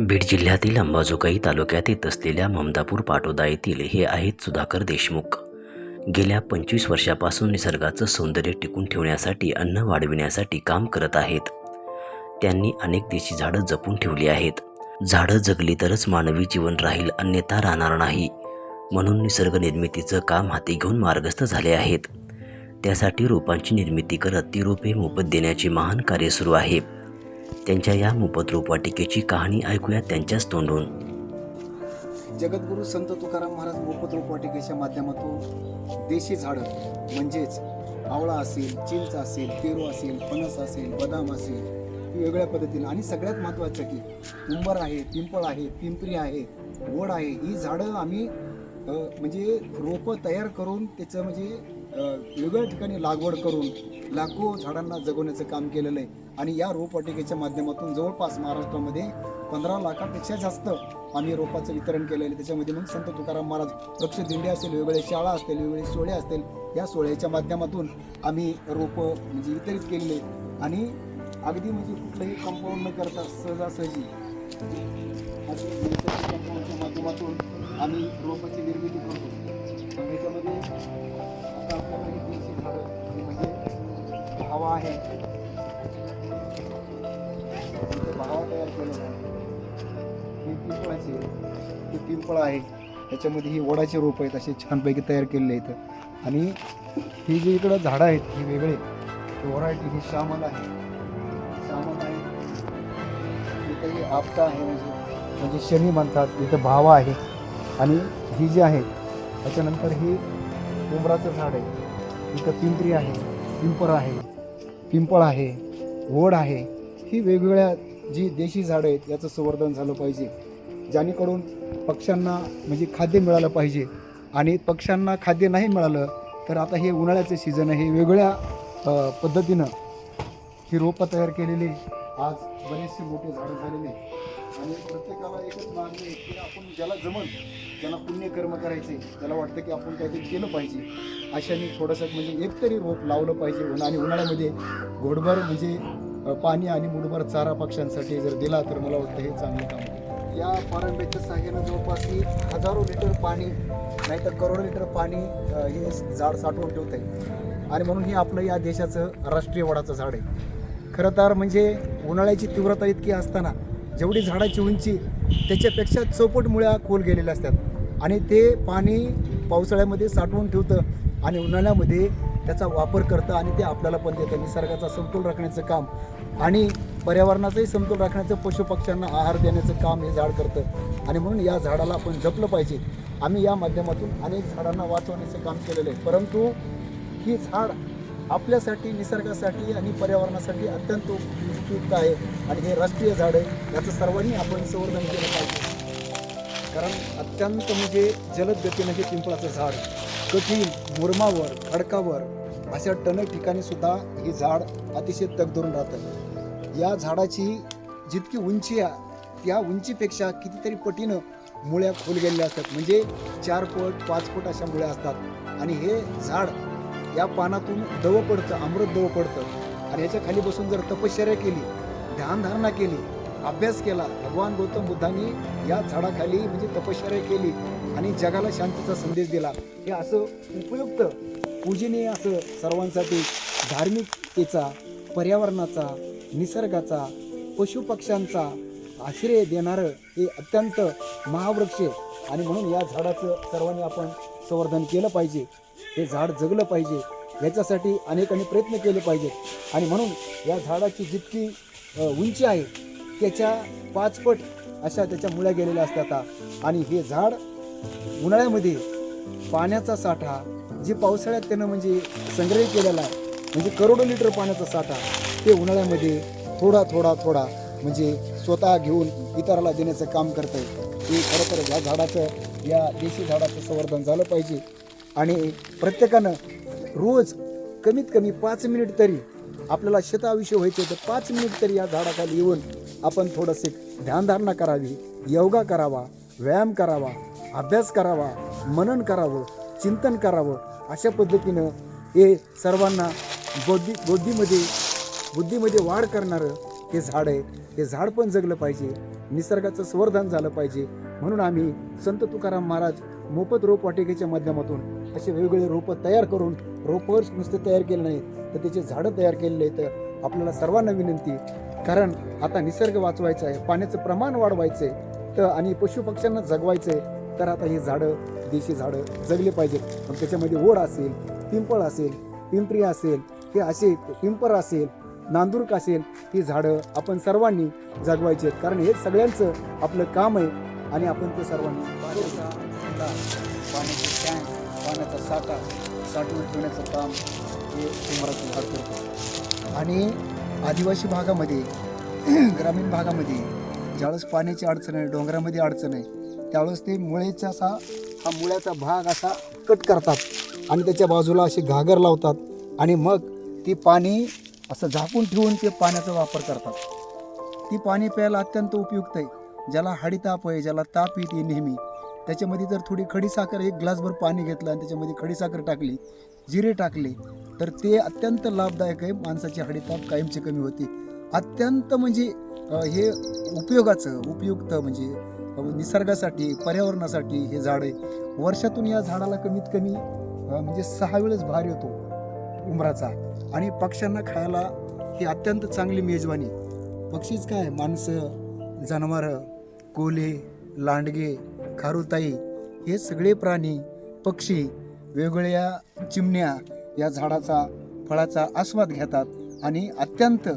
बीड जिल्ह्यातील अंबाजोगाई तालुक्यात येत असलेल्या ममदापूर पाटोदा येथील हे आहेत सुधाकर देशमुख. गेल्या पंचवीस वर्षापासून निसर्गाचं सौंदर्य टिकून ठेवण्यासाठी अन्न वाढविण्यासाठी काम करत आहेत. त्यांनी अनेक देशी झाडं जपून ठेवली आहेत. झाडं जगली तरच मानवी जीवन राहील अन्यथा राहणार नाही. म्हणून निसर्ग निर्मितीचं काम हाती घेऊन मार्गस्थ झाले आहेत. त्यासाठी रोपांची निर्मिती करत ती रोपे मोफत देण्याचे महान कार्य सुरू आहे. त्यांच्या या मुपद्रूप रोपवाटिकेची कहाणी ऐकूया त्यांच्याच तोंडून. जगद्गुरू संत तुकाराम महाराज मोफत रोपवाटिकेच्या माध्यमातून देशी झाडं म्हणजेच आवळा असेल चिंच असेल पेरू असेल फणस असेल बदाम असेल वेगळ्या पद्धतीने आणि सगळ्यात महत्त्वाचं की उंबर आहे पिंपळ आहे पिंपरी आहे वड आहे ही झाडं आम्ही म्हणजे रोपं तयार करून त्याचं म्हणजे वेगवेगळ्या वेगळ्या ठिकाणी लागवड करून लाखो झाडांना जगवण्याचं काम केलेलं आहे. आणि या रोपवाटिकेच्या माध्यमातून जवळपास महाराष्ट्रामध्ये पंधरा लाखापेक्षा जास्त आम्ही रोपाचं वितरण केलेलं आहे. त्याच्यामध्ये मग संत तुकाराम महाराज वृक्ष दिंडी असेल वेगवेगळे शाळा असतील वेगवेगळे सोहळे असतील या सोहळ्याच्या माध्यमातून आम्ही रोपं म्हणजे वितरित केलेले आणि अगदी म्हणजे कुठलंही कंपाऊंड न करता सहजासहजी कंपाऊंडच्या माध्यमातून आम्ही रोपाची निर्मिती करतो. याच्यामध्ये आता आपल्याकडे तीनशे झाडं म्हणजे हवा आहे. भावा तयार केलेला आहे. ही पिंपळाची पिंपळ आहे. त्याच्यामध्ये ही वडाचे रोप आहेत असे छानपैकी तयार केलेले आहेत. आणि ही जी इकडं झाडं आहेत ही वेगळे. व्हरायटी ही श्यामल आहे. श्यामल आहे. इथं ही आपटा आहे म्हणजे म्हणजे शनी म्हणतात इथं भावा आहे. आणि ही जी आहे त्याच्यानंतर ही उंबराचं झाड आहे. इथं पिंपरी आहे पिंपर आहे. पिंपळ आहे वड आहे ही वेगवेगळ्या जी देशी झाडं आहेत याचं संवर्धन झालं पाहिजे. ज्याणेकडून पक्ष्यांना म्हणजे खाद्य मिळालं पाहिजे आणि पक्ष्यांना खाद्य नाही मिळालं तर आता हे उन्हाळ्याचं सीझन आहे. हे वेगळ्या पद्धतीनं ही रोपं तयार केलेली आज बरेचसे मोठे झाडं झालेले आणि प्रत्येकाला एकच मागणी आहे की आपण ज्याला जमल ज्याला पुण्यकर्म करायचे त्याला वाटतं की आपण काहीतरी केलं पाहिजे. अशाने थोडंसं म्हणजे एकतरी रोप लावलं पाहिजे उन्हा- आणि उन्हाळ्यामध्ये घोडभर म्हणजे पाणी आणि मुठभर चारा पक्ष्यांसाठी जर दिला तर मला वाटतं हे चांगलं काम या पारंब्याच्या साह्यानं जवळपास ही हजारो लिटर पाणी नाहीतर करोडो लिटर पाणी हे झाड साठवून ठेवत आहे आणि म्हणून हे आपलं या देशाचं राष्ट्रीय वडाचं झाड आहे. खरं तर म्हणजे उन्हाळ्याची तीव्रता इतकी असताना जेवढी झाडाची उंची त्याच्यापेक्षा चौपट मुळ्या खोल गेलेल्या असतात. आणि ते पाणी पावसाळ्यामध्ये साठवून ठेवतं आणि उन्हाळ्यामध्ये त्याचा वापर करतं आणि ते आपल्याला पण देतं. निसर्गाचा समतोल राखण्याचं काम आणि पर्यावरणाचाही समतोल राखण्याचं पशुपक्ष्यांना आहार देण्याचं काम हे झाड करतं. आणि म्हणून या झाडाला आपण जपलं पाहिजे. आम्ही या माध्यमातून अनेक झाडांना वाचवण्याचं काम केलेलं आहे. परंतु ही झाड आपल्यासाठी निसर्गासाठी आणि पर्यावरणासाठी अत्यंत उपयुक्त आहे. आणि हे राष्ट्रीय झाड आहे. याचं सर्वांनी आपण संवर्धन केलं पाहिजे. कारण अत्यंत म्हणजे जलद गतीनं हे पिंपळाचं झाड कठीण मुरमावर खडकावर अशा टणक ठिकाणी सुद्धा हे झाड अतिशय तग धरून राहतं. या झाडाची जितकी उंची आहे त्या उंचीपेक्षा कितीतरी पटीनं मुळ्या खोल गेलेल्या असतात. म्हणजे चार फूट पाच फूट अशा मुळ्या असतात. आणि हे झाड या पानातून दव पडतं अमृत दव पडतं. आणि याच्या खाली बसून जर तपश्चर्या केली ध्यानधारणा केली अभ्यास केला भगवान गौतम बुद्धांनी या झाडाखाली म्हणजे तपश्चर्या केली आणि जगाला शांतीचा संदेश दिला. हे असं उपयुक्त पूजनीय असं सर्वांसाठी धार्मिकतेचा पर्यावरणाचा निसर्गाचा पशुपक्ष्यांचा आश्रय देणारं हे अत्यंत महावृक्ष आहे. आणि म्हणून या झाडाचं सर्वांनी आपण संवर्धन केलं पाहिजे. हे झाड जगलं पाहिजे. याच्यासाठी अनेकांनी प्रयत्न केले पाहिजेत. आणि म्हणून या झाडाची जितकी उंची आहे त्याच्या पाचपट अशा त्याच्या मुळ्या गेलेल्या असतात आणि हे झाड उन्हाळ्यामध्ये पाण्याचा साठा जे पावसाळ्यात त्यानं म्हणजे संग्रह केलेला आहे म्हणजे करोडो लिटर पाण्याचा साठा ते उन्हाळ्यामध्ये थोडा थोडा थोडा म्हणजे स्वतः घेऊन इतराला देण्याचं काम करतं आहे हे खरं तर या झाडाचं या देशी झाडाचं संवर्धन झालं पाहिजे. आणि प्रत्येकानं रोज कमीत कमी पाच मिनिट तरी आपल्याला शताविषय व्हायचे तर पाच मिनिट तरी या झाडाखाली येऊन आपण थोडंसे ध्यानधारणा करावी योगा करावा व्यायाम करावा अभ्यास करावा मनन करावं चिंतन करावं अशा पद्धतीनं हे सर्वांना बौद्धी बौद्धीमध्ये बुद्धीमध्ये वाढ करणारं हे झाड आहे. हे झाड पण जगलं पाहिजे. निसर्गाचं संवर्धन झालं पाहिजे. म्हणून आम्ही संत तुकाराम महाराज मोफत रोप वाटिकेच्या माध्यमातून असे वेगवेगळे रोपं तयार करून रोपं नुसते तयार केले नाही तर त्याचे झाडं तयार केलेले आहेत. आपल्याला सर्वांना विनंती कारण आता निसर्ग वाचवायचा आहे पाण्याचं प्रमाण वाढवायचं आहे तर आणि पशुपक्ष्यांना जगवायचं आहे तर आता ही झाडं देशी झाडं जगली पाहिजेत. मग त्याच्यामध्ये ओढ असेल पिंपळ असेल पिंपरी असेल हे असे पिंपर असेल नांदुरक असेल ही झाडं आपण सर्वांनी जगवायची आहेत. कारण हे सगळ्यांचं आपलं काम आहे आणि आपण ते सर्वांनी पाण्याचा पाण्याचे टँक पाण्याचा साठा साठवून ठेवण्याचं काम हे उमराचं करतो आणि आदिवासी भागामध्ये ग्रामीण भागामध्ये ज्यावेळेस पाण्याची अडचण आहे डोंगरामध्ये अडचण आहे त्यावेळेस ते मुळेचा असा हा मुळ्याचा भाग असा कट करतात आणि त्याच्या बाजूला असे घागर लावतात आणि मग ती पाणी असं झाकून ठेवून ते पाण्याचा वापर करतात. ती पाणी प्यायला अत्यंत उपयुक्त आहे. ज्याला हाडीताप आहे ज्याला ताप येते नेहमी त्याच्यामध्ये जर थोडी खडीसाखर एक ग्लासभर पाणी घेतलं आणि त्याच्यामध्ये खडीसाखर टाकली जिरे टाकले तर ते अत्यंत लाभदायक आहे. माणसाची हडीताप कायमची कमी होते. अत्यंत म्हणजे हे उपयोगाचं उपयुक्त म्हणजे निसर्गासाठी पर्यावरणासाठी हे झाड आहे. वर्षातून या झाडाला कमीत कमी म्हणजे सहा वेळेस भार येतो उमराचा आणि पक्ष्यांना खायला ही अत्यंत चांगली मेजवानी. पक्षीच काय? माणसं जनावरं कोले लांडगे खारुताई हे सगळे प्राणी पक्षी वेगवेगळ्या चिमण्या या झाडाचा फळाचा आस्वाद घेतात आणि अत्यंत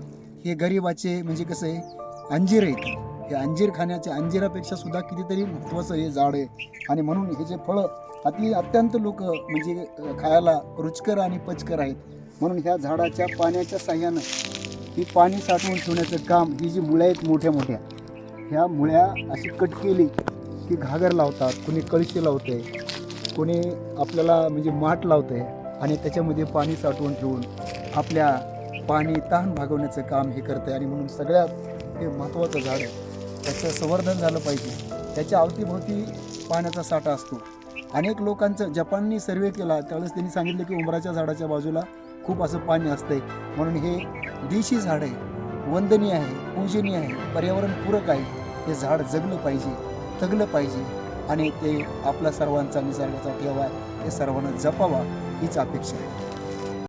हे गरिबाचे म्हणजे कसं आहे अंजीर आहेत. हे अंजीर खाण्याच्या अंजिरापेक्षा सुद्धा कितीतरी महत्त्वाचं हे झाड आहे. आणि म्हणून हे जे फळं अति अत्यंत लोक म्हणजे खायला रुचकर आणि पचकर आहेत. म्हणून ह्या झाडाच्या पाण्याच्या साह्यानं ही पाणी साठवून ठेवण्याचं काम ही जी मुळ्या आहेत मोठ्या मोठ्या ह्या मुळ्या अशी कट केली की घागर लावतात कोणी कळशी लावते कोणी आपल्याला म्हणजे माठ लावते आणि त्याच्यामध्ये पाणी साठवून ठेवून आपल्या पाणी तहान भागवण्याचं काम हे करते आणि म्हणून सगळ्यात हे महत्त्वाचं झाड आहे. त्याचं संवर्धन झालं पाहिजे. त्याच्या अवतीभोवती पाण्याचा साठा असतो. अनेक लोकांचं जपाननी सर्वे केला त्यावेळेस त्यांनी सांगितलं की उंबराच्या झाडाच्या बाजूला खूप असं पाणी असतंय. म्हणून हे देशी झाड आहे. वंदनीय आहे पूजनीय आहे पर्यावरणपूरक आहे. हे झाड जगलं पाहिजे. जगलं पाहिजे. आणि ते आपला सर्वांचा निसर्गाचा ठेवा हे सर्वांना जपावा हीच अपेक्षा आहे.